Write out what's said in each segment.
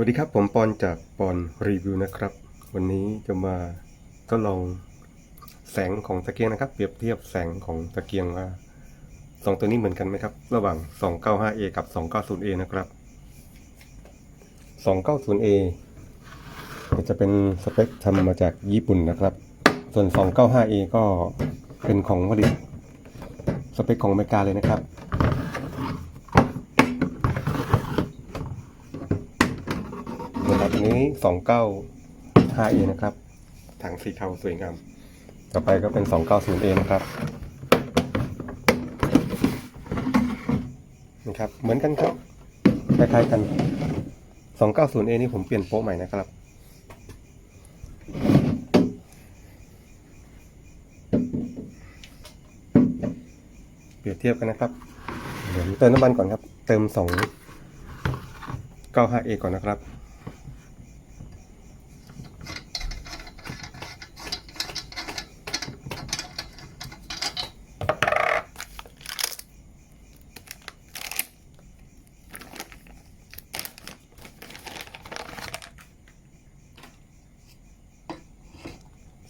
วัสดีครับ ผมปอนจากปอนรีวิวนะครับ วันนี้จะมาทดลองแสงของตะเกียงนะครับ เปรียบเทียบแสงของตะเกียงว่าสองตัวนี้เหมือนกันไหมครับ ระหว่าง 295A กับ 290A นะครับ 290A จะเป็นสเปคทำมาจากญี่ปุ่นนะครับ ส่วน 295A ก็เป็นของผลิตสเปคของอเมริกาเลยนะครับ นะ ครับอันนี้ 295A นะครับ ถังสีเทาสวยงาม ต่อไปก็เป็น 290A นะครับนะครับ เหมือนกันครับ คล้ายๆกัน 290A นี่ผมเปลี่ยนโป๊ะใหม่นะครับ เปรียบเทียบกันนะครับ เดี๋ยวเติมน้ำมันก่อนครับ เติม 295A ก่อนนะครับ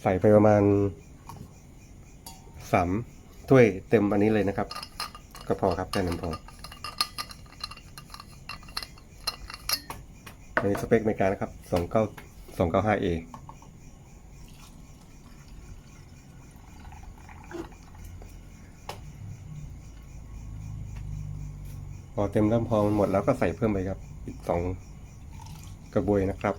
ใส่ไปประมาณสามถ้วยเต็มอันนี้เลยนะครับ ก็พอครับแค่นั้นพออันนี้สเปคเมกานะครับสองเก้าสองเก้าห้าเอพอเต็มแล้วพอมันหมดแล้วก็ใส่เพิ่มไปครับอีกสองกระบวยนะครับ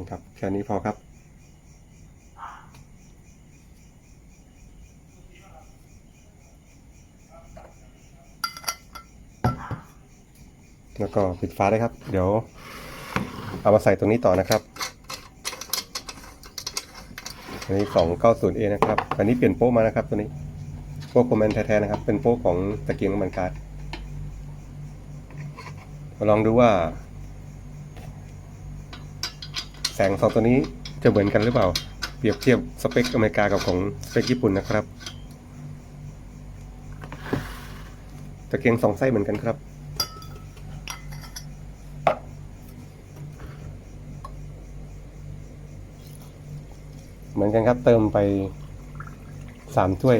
นี่ครับ แค่นี้พอครับแล้วก็ปิดฝาได้ครับ เดี๋ยวเอามาใส่ตรงนี้ต่อนะครับอันนี้ 290A นะครับ อันนี้เปลี่ยนโป๊ะมานะครับตัวนี้ โป๊ะคอมเมนต์แท้ๆนะครับ เป็นโป๊ะของตะเกียงน้ำมันก๊าซมาลองดูว่า แสงสองตัวนี้จะเหมือนกันหรือเปล่า เปรียบเทียบสเปคอเมริกากับของสเปคญี่ปุ่นนะครับตะเกียงสองไส้เหมือนกันครับ เหมือนกันครับเติมไปสามถ้วย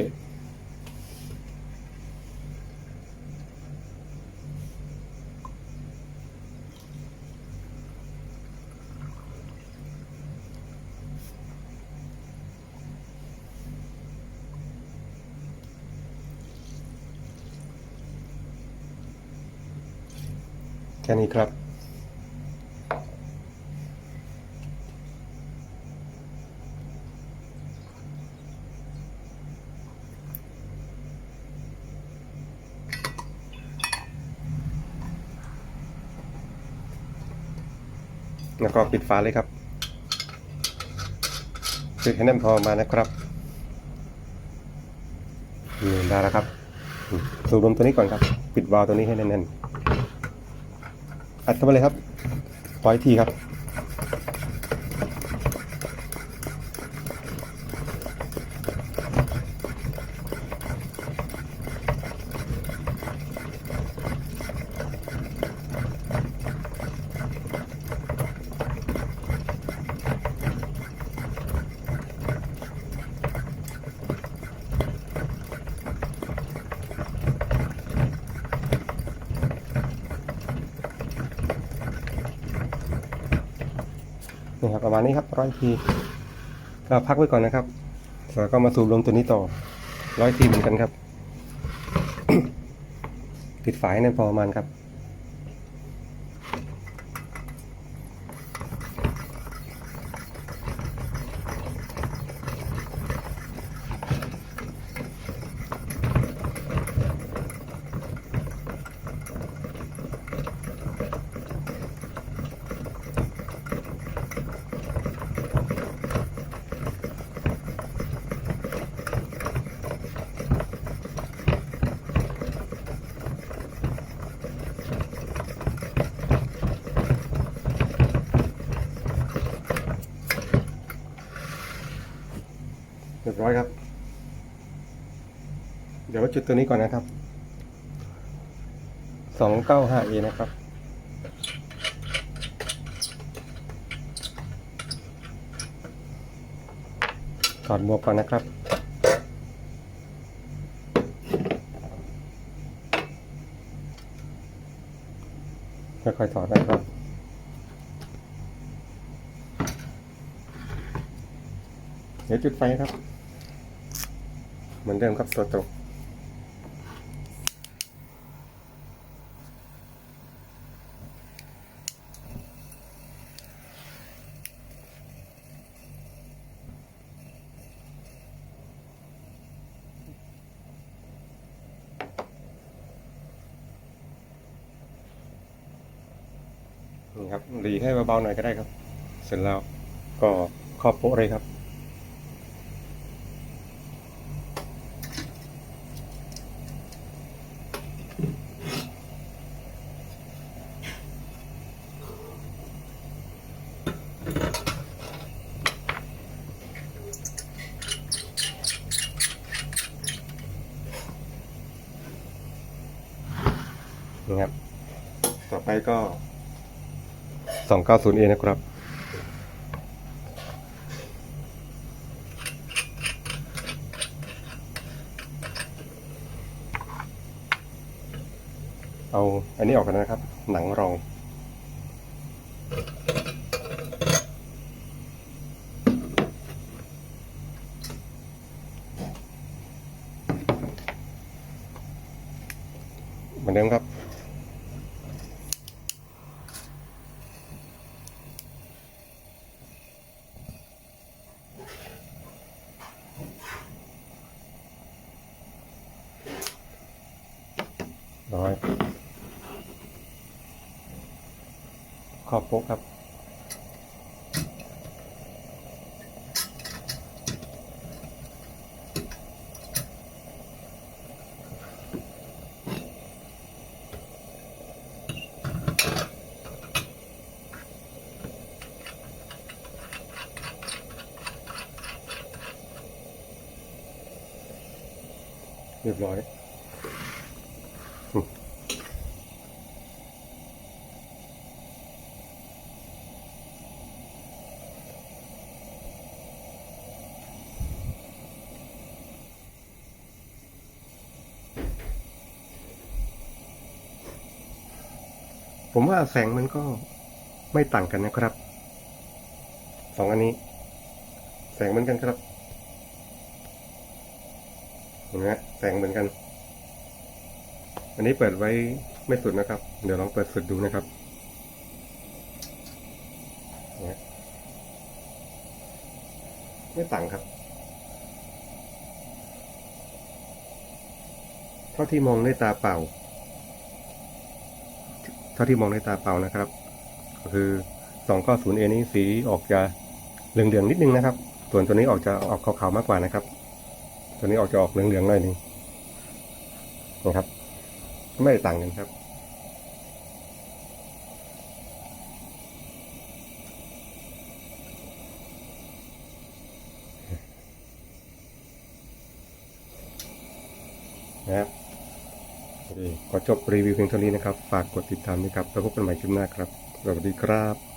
ค่นี้ครับแล้วก็ปิดฝาเลยครับปิดให้แน่นพอมานะครับนี่ได้แล้วครับ สูบลมตัวนี้ก่อนครับ ปิดวาล์วตัวนี้ให้แน่นๆ อัดเข้ามาเลยครับปล่อยทีครับ นี่ครับประมาณนี้ครับร้อยทีก็พักไว้ก่อนนะครับแล้วก็มาสูบลมตัวนี้ต่อร้อยทีเหมือนกันครับ ปิดฝายนั่นพอประมาณครับ เร้อยครับ เดี๋ยวจุดตัวนี้ก่อนนะครับสองเก้าห้าเอนะครับถอดหมวกก่อนนะครับค่อยๆถอดนะครับ ดี๋ยวจุดไฟครับ เหมือนเดิมครับตัวตกนี่ครับหลีให้เบาๆหน่อยก็ได้ครับ เสร็จแล้วก็ครอบโปะเลยครับ นี่ครับ ต่อไปก็ 290A นะครับ เอาอันนี้ออกกันนะครับ หนังรองเหมือนเดิมครับ ร้อยขอบโป๊กครับเรียบร้อย ผมว่าแสงมันก็ไม่ต่างกันนะครับสองอันนี้ แสงเหมือนกันครับเห็นไหมแสงเหมือนกัน อันนี้เปิดไว้ไม่สุดนะครับ เดี๋ยวลองเปิดสุดดูนะครับไม่ต่างครับ เท่าที่มองด้วยตาเปล่า ท่าที่มองด้วยตาเปล่านะครับ ก็คือ 290A นี้สีออกจะเหลืองๆนิดนึงนะครับ ส่วนตัวนี้ออกจะออกขาวๆมากกว่านะครับ ตัวนี้ออกจะออกเหลืองๆหน่อยนึงนะครับ ไม่ได้ต่างกันครับนะครับ ขอจบรีวิวเพียงเท่านี้นะครับ ฝากกดติดตามด้วยครับ แล้วพบกันใหม่คลิปหน้าครับ สวัสดีครับ